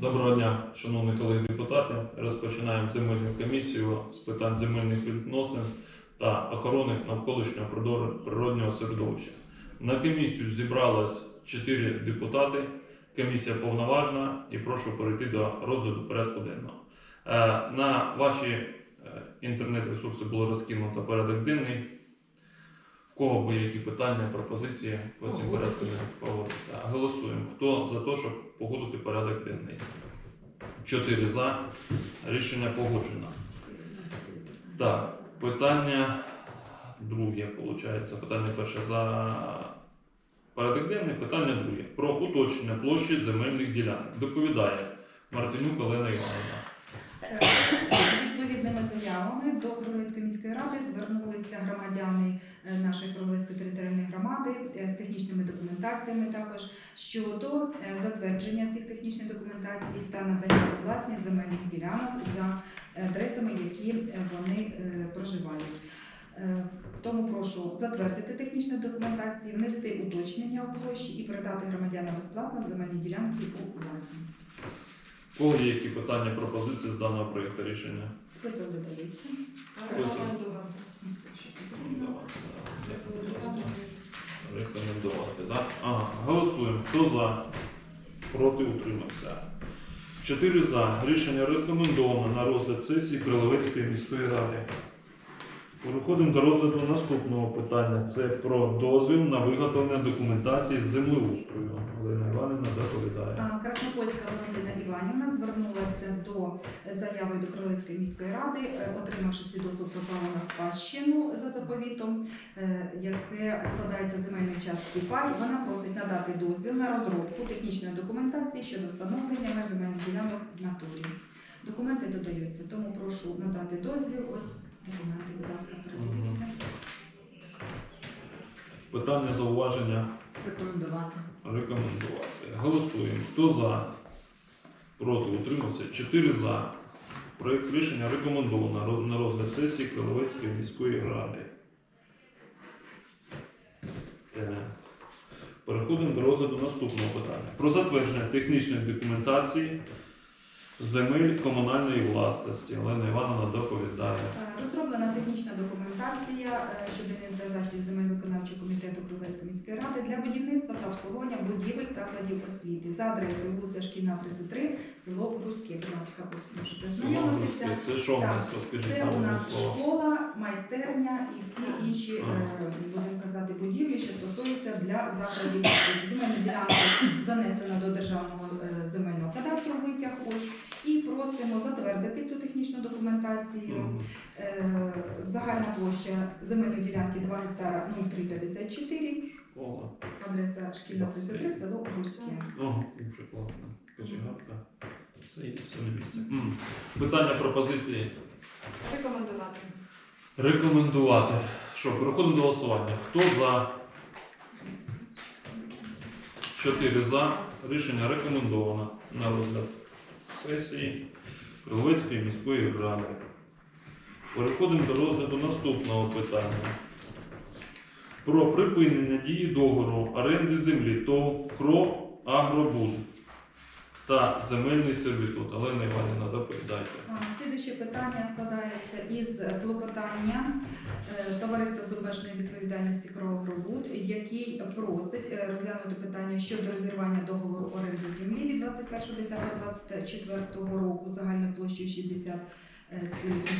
Доброго дня, шановні колеги депутати. Розпочинаємо земельну комісію з питань земельних відносин та охорони навколишнього природнього середовища. На комісію зібралось 4 депутати. Комісія повноважна і прошу перейти до розгляду порядку денного. Е, На ваші е, інтернет-ресурси було розкинуто порядок денний. Кого були які питання, пропозиції по цим порядку погодитися. Голосуємо. Хто за те, щоб погодити порядок денний? Чотири за. Рішення погоджено. Так, питання друге, виходить. Питання перше за порядок денний, питання друге. Про уточнення площі земельних ділянок. Доповідає Мартинюк Олена Івановна. Е, Відповідними заявами до Кровецької міської ради звернулися громадяни е, нашої Кровецької територіальної громади е, з технічними документаціями також щодо затвердження цих технічних документацій та надання у власність земельних ділянок за адресами, які вони проживають. Тому прошу затвердити технічну документацію, внести уточнення у площі і передати громадянам безплатно земельні ділянки у власність. Кого є які питання, пропозиції з даного проєкту рішення? Список додається. Рекомендувати, так? Ага, голосуємо. Хто за? Проти утримався. Чотири за. Рішення рекомендовано на розгляд сесії Криловецької міської ради. Переходимо до розгляду наступного питання. Це про дозвіл на виготовлення документації з землеустрою. Олена Іванівна доповідає. Краснопольська Валентина Іванівна звернулася до заяви до Кролицької міської ради, е, отримавши свідоцтво про право на спадщину за заповітом, е, яке складається з земельної частки пай. Вона просить надати дозвіл на розробку технічної документації щодо встановлення меж земельних ділянок в натурі. Документи додаються, тому прошу надати дозвіл. Ось будь ласка, передивіться. Питання, зауваження Рекомендувати. рекомендувати. Голосуємо. Хто за? Проти утримався. Чотири за. Проєкт рішення рекомендовано на розгляд сесії Криловецької міської ради. Е, Переходимо до розгляду наступного питання. Про затвердження технічної документації земель комунальної власності. Олена Івановна доповідає. Е, Розроблена технічна документація е, щодо інвентаризації земель виконавчого комітету Кривецької міської ради для будівництва та обслуговування будівель закладів освіти за адресою вулиця Шкільна, 33, село Руське. Будь ласка, можете. Це що у нас? Розкажіть Це у нас школа, майстерня і всі інші, е, будемо казати, будівлі, що стосуються для закладів. Земельна ділянка занесена до державного земельного кадастру витяг. Ось і просимо затвердити цю технічну документацію. Е, Загальна площа земельної ділянки 2 гектара 0,354, Школа. адреса шкільна 33, село Руське. Ого, дуже класно. Кочегарка. Все є, все на місці. М. Питання пропозиції. Рекомендувати. Рекомендувати. Що, переходимо до голосування. Хто за? Чотири за. Рішення рекомендовано на розгляд сесії Криловецької міської ради. Переходимо до розгляду наступного питання. Про припинення дії договору оренди землі ТОВ КРО Агробуд та земельний сервітут. Олена Іванівна, доповідайте. Слідуюче питання складається із клопотання е, товариства з обмеженою відповідальності Кровогробуд, який просить е, розглянути питання щодо розірвання договору оренди землі від 21.10.24 року загальною площею 60 е,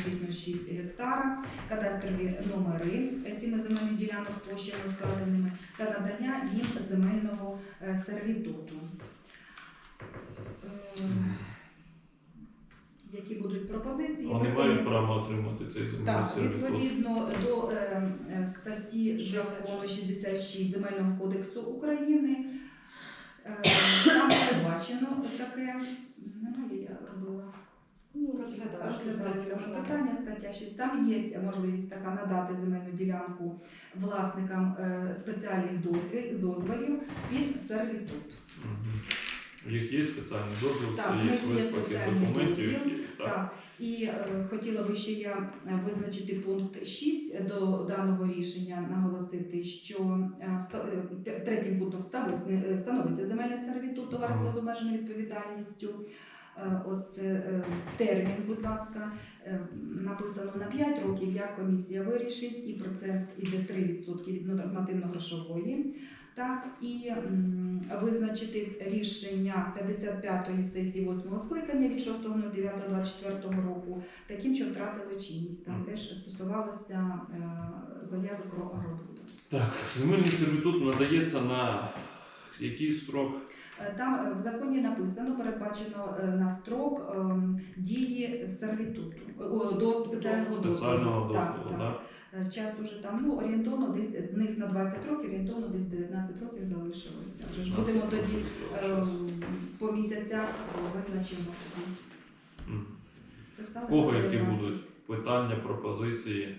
606 гектара, кадастрові номери е, сіми земельних ділянок з площами вказаними та надання їм земельного е, сервітуту. Е, Які будуть пропозиції? Вони мають право отримати цей земельний Так, відповідно до е, е, статті закону 66 Земельного кодексу України, е, там передбачено таке, немає, я робила, Ну, вже питання, стаття 6, там є можливість така надати земельну ділянку власникам е, спеціальних дозволів під сервітут. Мгм. У їх є спеціальний дозвіл, Так, це в є них є весь пакет спеціальний документів, дозвіл, які так. Так, і е, хотіла би ще я е, визначити пункт 6 до даного рішення, наголосити, що е, вста- е, т- третім пунктом вставити, е, встановити земельний сервітут товариства з обмеженою відповідальністю. Е, Оце е, термін, будь ласка, е, написано на 5 років, як комісія вирішить, і процент іде 3% від нормативно-грошової. Так, і визначити рішення 55-ї сесії 8-го скликання від 6.09.24 року, таким, що втратили чинність. Там теж стосувалося е, заяви про агробуду. Так, земельний сервітут надається на який строк? Е, Там е, в законі написано, передбачено на строк ем, дії сервітуту, до спеціального дозволу. Так, так. Е, Час уже там ну, орієнтовно десь в них на 20 років, орієнтовно десь 19 років залишилося. Вже ж будемо тоді е, по місяцях визначимо. тоді. Писали Кого які 19. будуть питання, пропозиції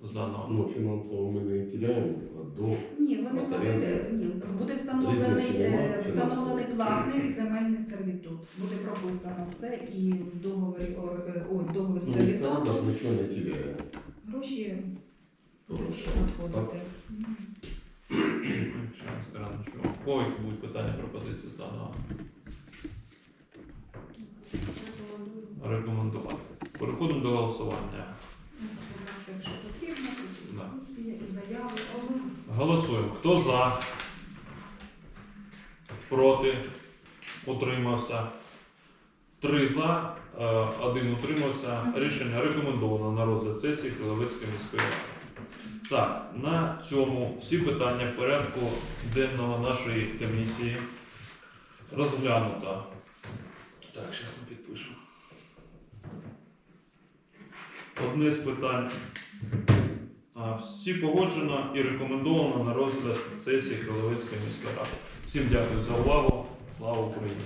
з даного? Ну, финансово мы не теряем, а до Ні, вони буде, ні, буде встановлений, Різниці е, встановлений платний земельний сервітут. Буде прописано це і в договорі о, е, ой, ну, сервітуту рада нічого не теряє. гроші Хорошо. надходити. Мгм. Якщо не скажу нічого. Кого які будуть питання, пропозиції з даного? Рекомендувати. Переходимо до голосування. Ось, будь ласка, Якщо потрібно, Да. дискусія і заяви. Голосуємо. Хто за? Проти? Утримався? Три за, е, один утримався. Рішення рекомендовано на розгляд сесії Криловецької міської ради. Так, на цьому всі питання порядку денного нашої комісії розглянуто. Так, зараз ми підпишемо. Одне з питань Всі погоджено і рекомендовано на розгляд сесії Криловецької міської ради. Всім дякую за увагу. Слава Україні!